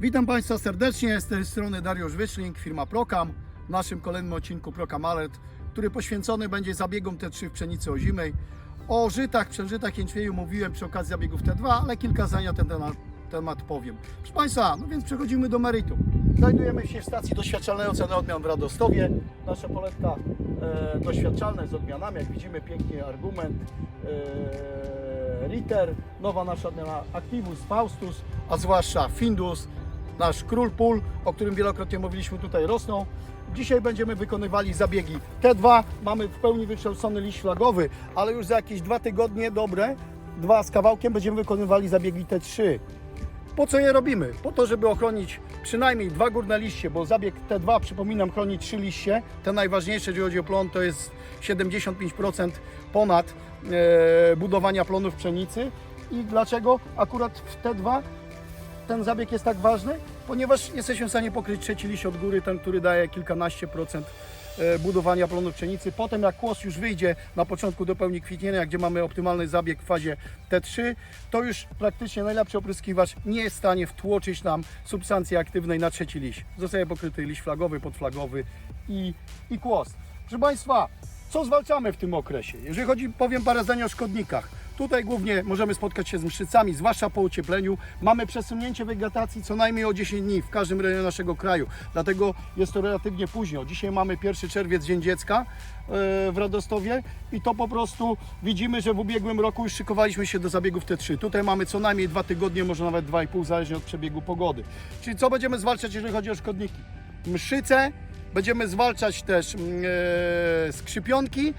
Witam Państwa serdecznie, z tej strony Dariusz Wyszling, firma Prokam. W naszym kolejnym odcinku Prokam Alert, który poświęcony będzie zabiegom T3 w pszenicy ozimej. O żytach, przeżytach jęczmieniu mówiłem przy okazji zabiegów T2, ale kilka zdań na ten temat, temat powiem. Proszę Państwa, no więc przechodzimy do meritum. Znajdujemy się w stacji doświadczalnej oceny odmian w Radostowie. Nasze poletka e, doświadczalne z odmianami, jak widzimy pięknie argument. E, Ritter, nowa nasza odmiana Activus, Faustus, a zwłaszcza Findus, nasz król pól, o którym wielokrotnie mówiliśmy tutaj rosną. Dzisiaj będziemy wykonywali zabiegi T2. Mamy w pełni wykształcony liść flagowy, ale już za jakieś dwa tygodnie, dobre, dwa z kawałkiem, będziemy wykonywali zabiegi T3. Po co je robimy? Po to, żeby ochronić przynajmniej dwa górne liście, bo zabieg T2, przypominam, chroni trzy liście. Te najważniejsze, jeżeli chodzi o plon, to jest 75% ponad e, budowania plonów pszenicy. I dlaczego akurat w T2 ten zabieg jest tak ważny? Ponieważ jesteśmy w stanie pokryć trzeci liść od góry, ten, który daje kilkanaście procent e, budowania plonów pszenicy. Potem jak kłos już wyjdzie na początku do pełni kwitnienia, gdzie mamy optymalny zabieg w fazie T3, to już praktycznie najlepszy opryskiwacz nie jest w stanie wtłoczyć nam substancji aktywnej na trzeci liść. Zostaje pokryty liść flagowy, podflagowy i, i kłos. Proszę Państwa, co zwalczamy w tym okresie? Jeżeli chodzi, powiem parę zdań o szkodnikach. Tutaj głównie możemy spotkać się z mszczycami, zwłaszcza po ociepleniu. Mamy przesunięcie wegetacji co najmniej o 10 dni w każdym rejonie naszego kraju. Dlatego jest to relatywnie późno. Dzisiaj mamy 1 czerwiec, Dzień Dziecka e, w Radostowie i to po prostu widzimy, że w ubiegłym roku już szykowaliśmy się do zabiegów T3. Tutaj mamy co najmniej dwa tygodnie, może nawet 2,5 zależnie od przebiegu pogody. Czyli co będziemy zwalczać, jeżeli chodzi o szkodniki? Mszyce, będziemy zwalczać też mm, e, skrzypionki,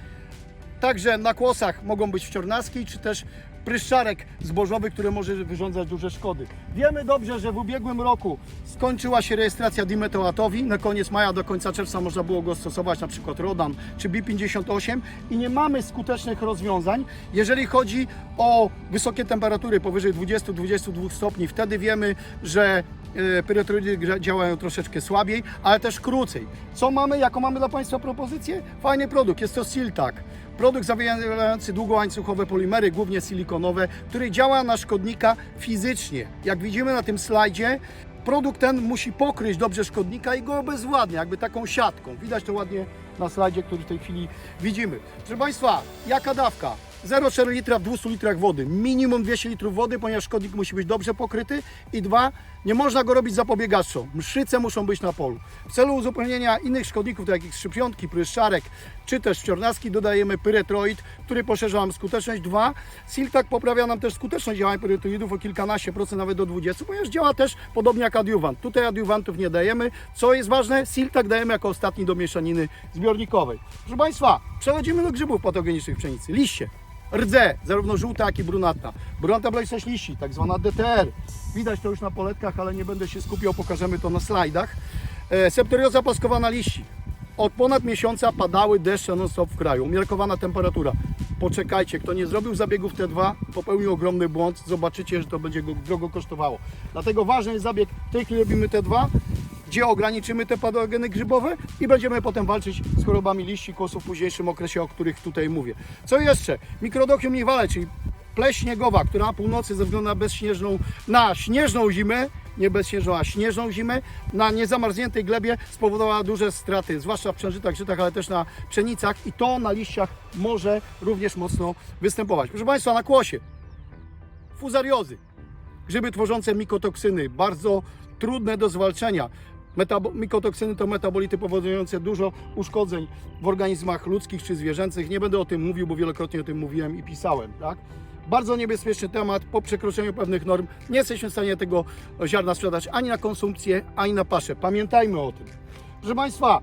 Także na kłosach mogą być wciornaski, czy też pryszczarek zbożowy, który może wyrządzać duże szkody. Wiemy dobrze, że w ubiegłym roku skończyła się rejestracja dimetoatowi. Na koniec maja do końca czerwca można było go stosować, na przykład Rodan czy B58 i nie mamy skutecznych rozwiązań, jeżeli chodzi o wysokie temperatury powyżej 20-22 stopni. Wtedy wiemy, że e, gra- działają troszeczkę słabiej, ale też krócej. Co mamy? Jaką mamy dla Państwa propozycję? Fajny produkt, jest to Siltak. Produkt zawierający długołańcuchowe polimery, głównie silikonowe, który działa na szkodnika fizycznie. Jak widzimy na tym slajdzie, produkt ten musi pokryć dobrze szkodnika i go obezwładnia, jakby taką siatką. Widać to ładnie na slajdzie, który w tej chwili widzimy. Proszę Państwa, jaka dawka? 0,4 litra w 200 litrach wody. Minimum 200 litrów wody, ponieważ szkodnik musi być dobrze pokryty. I dwa, nie można go robić zapobiegawczo. Mszyce muszą być na polu. W celu uzupełnienia innych szkodników, takich jak skrzypionki, pryszczarek, czy też wciornaski, dodajemy pyretroid, który poszerza nam skuteczność. Dwa, Siltak poprawia nam też skuteczność działania pyretroidów o kilkanaście procent, nawet do 20, ponieważ działa też podobnie jak adiuwant. Tutaj adiuwantów nie dajemy. Co jest ważne, Siltak dajemy jako ostatni do mieszaniny zbiornikowej. Proszę Państwa, przechodzimy do grzybów patogenicznych pszenicy. Liście rdze, zarówno żółta, jak i brunatna. Brunatna blejsość liści, tak zwana DTR. Widać to już na poletkach, ale nie będę się skupiał, pokażemy to na slajdach. E, septorioza paskowana liści. Od ponad miesiąca padały deszcze non-stop w kraju, umiarkowana temperatura. Poczekajcie, kto nie zrobił zabiegów T2, popełnił ogromny błąd. Zobaczycie, że to będzie go drogo kosztowało. Dlatego ważny jest zabieg, tej chwili robimy T2, gdzie ograniczymy te patogeny grzybowe i będziemy potem walczyć z chorobami liści kłosów w późniejszym okresie, o których tutaj mówię. Co jeszcze? Mikrodochium niwale, czyli pleść śniegowa, która na północy ze względu na bezśnieżną, na śnieżną zimę, nie bezśnieżną, a śnieżną zimę, na niezamarzniętej glebie spowodowała duże straty, zwłaszcza w przężytach, żytach, ale też na pszenicach i to na liściach może również mocno występować. Proszę Państwa, na kłosie fuzariozy, grzyby tworzące mikotoksyny, bardzo trudne do zwalczenia. Metabo- mikotoksyny to metabolity powodujące dużo uszkodzeń w organizmach ludzkich czy zwierzęcych. Nie będę o tym mówił, bo wielokrotnie o tym mówiłem i pisałem. Tak? Bardzo niebezpieczny temat. Po przekroczeniu pewnych norm nie jesteśmy w stanie tego ziarna sprzedać ani na konsumpcję, ani na paszę. Pamiętajmy o tym. Proszę Państwa,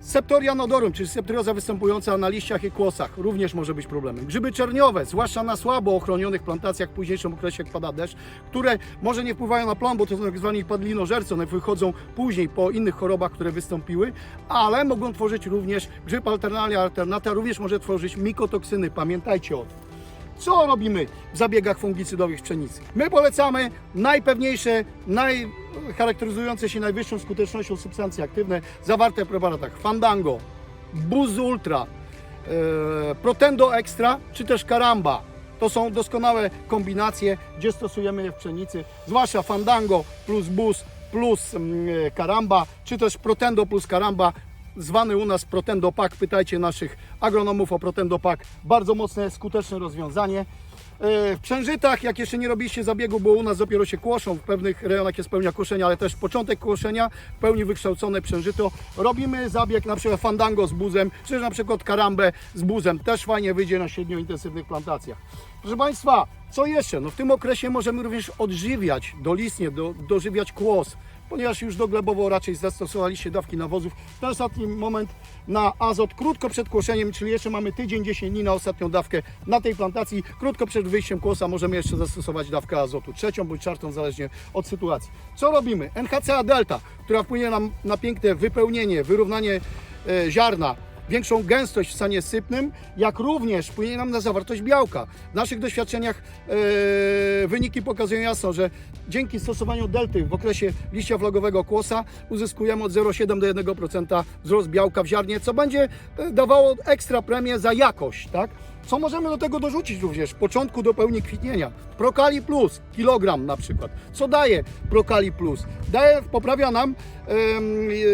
Septoria nodorum, czyli septorioza występująca na liściach i kłosach, również może być problemem. Grzyby czerniowe, zwłaszcza na słabo ochronionych plantacjach w późniejszym okresie, jak pada deszcz, które może nie wpływają na plon, bo to są tak zwani padlinożercy, one wychodzą później po innych chorobach, które wystąpiły, ale mogą tworzyć również grzyb alternalia alternata, również może tworzyć mikotoksyny. Pamiętajcie o tym. Co robimy w zabiegach fungicydowych w pszenicy? My polecamy najpewniejsze, najcharakteryzujące się najwyższą skutecznością substancje aktywne zawarte w preparatach Fandango, Buz Ultra, e, Protendo Extra czy też Karamba. To są doskonałe kombinacje, gdzie stosujemy je w pszenicy, zwłaszcza Fandango plus Buz plus mm, e, Karamba, czy też Protendo plus Karamba, zwany u nas Protendo Pack. Pytajcie naszych agronomów o Protendo Pack. Bardzo mocne, skuteczne rozwiązanie. E, W przężytach, jak jeszcze nie robiliście zabiegu, bo u nas dopiero się kłoszą, w pewnych rejonach jest pełnia koszenia, ale też początek kłoszenia, w pełni wykształcone przężyto. Robimy zabieg na przykład fandango z buzem, czy na przykład karambę z buzem. Też fajnie wyjdzie na średnio intensywnych plantacjach. Proszę Państwa, co jeszcze? No w tym okresie możemy również odżywiać dolistnie, do, dożywiać kłos, ponieważ już doglebowo raczej zastosowaliście dawki nawozów. Ten ostatni moment na azot krótko przed kłoszeniem, czyli jeszcze mamy tydzień, 10 dni na ostatnią dawkę na tej plantacji. Krótko przed wyjściem kłosa możemy jeszcze zastosować dawkę azotu, trzecią bądź czwartą, zależnie od sytuacji. Co robimy? NHCA Delta, która wpłynie nam na piękne wypełnienie, wyrównanie e, ziarna, większą gęstość w stanie sypnym, jak również wpłynie nam na zawartość białka. W naszych doświadczeniach e, wyniki pokazują jasno, że dzięki stosowaniu delty w okresie liścia vlogowego kłosa uzyskujemy od 0,7 do 1% wzrost białka w ziarnie, co będzie e, dawało ekstra premię za jakość, tak? Co możemy do tego dorzucić również w początku do pełni kwitnienia? Prokali Plus, kilogram na przykład. Co daje Prokali Plus? Daje, poprawia nam,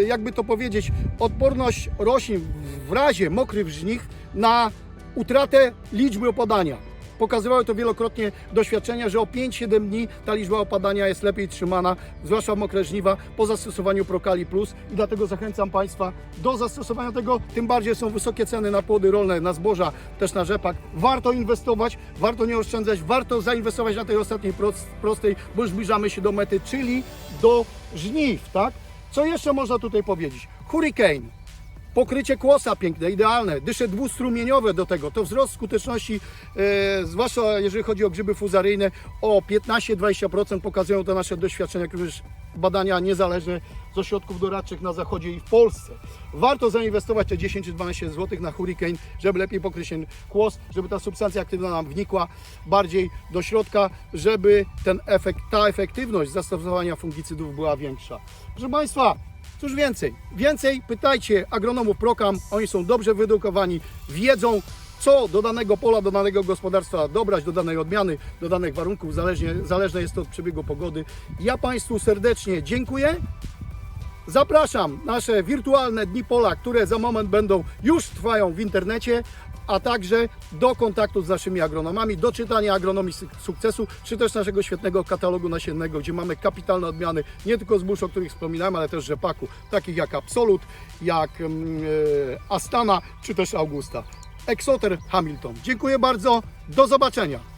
jakby to powiedzieć, odporność roślin w razie mokrych żnich na utratę liczby opadania. Pokazywały to wielokrotnie doświadczenia, że o 5-7 dni ta liczba opadania jest lepiej trzymana, zwłaszcza w mokre żniwa, po zastosowaniu Prokali Plus i dlatego zachęcam Państwa do zastosowania tego, tym bardziej są wysokie ceny na płody rolne, na zboża, też na rzepak. Warto inwestować, warto nie oszczędzać, warto zainwestować na tej ostatniej prost- prostej, bo już zbliżamy się do mety, czyli do żniw, tak? Co jeszcze można tutaj powiedzieć? Hurricane. Pokrycie kłosa piękne, idealne, dysze dwustrumieniowe do tego, to wzrost skuteczności, e, zwłaszcza jeżeli chodzi o grzyby fuzaryjne, o 15-20% pokazują to nasze doświadczenia, jak również badania niezależne z ośrodków doradczych na zachodzie i w Polsce. Warto zainwestować te 10 czy 12 zł na hurricane, żeby lepiej pokryć ten kłos, żeby ta substancja aktywna nam wnikła bardziej do środka, żeby ten efekt, ta efektywność zastosowania fungicydów była większa. Proszę Państwa, Cóż więcej, więcej pytajcie agronomów Prokam, oni są dobrze wyedukowani, wiedzą co do danego pola, do danego gospodarstwa dobrać, do danej odmiany, do danych warunków, zależnie, zależne jest to od przebiegu pogody. Ja Państwu serdecznie dziękuję. Zapraszam nasze wirtualne Dni Pola, które za moment będą, już trwają w internecie, a także do kontaktu z naszymi agronomami, do czytania agronomii suk- sukcesu, czy też naszego świetnego katalogu nasiennego, gdzie mamy kapitalne odmiany, nie tylko zbóż, o których wspominałem, ale też rzepaku, takich jak Absolut, jak mm, e, Astana, czy też Augusta. Exoter Hamilton. Dziękuję bardzo, do zobaczenia.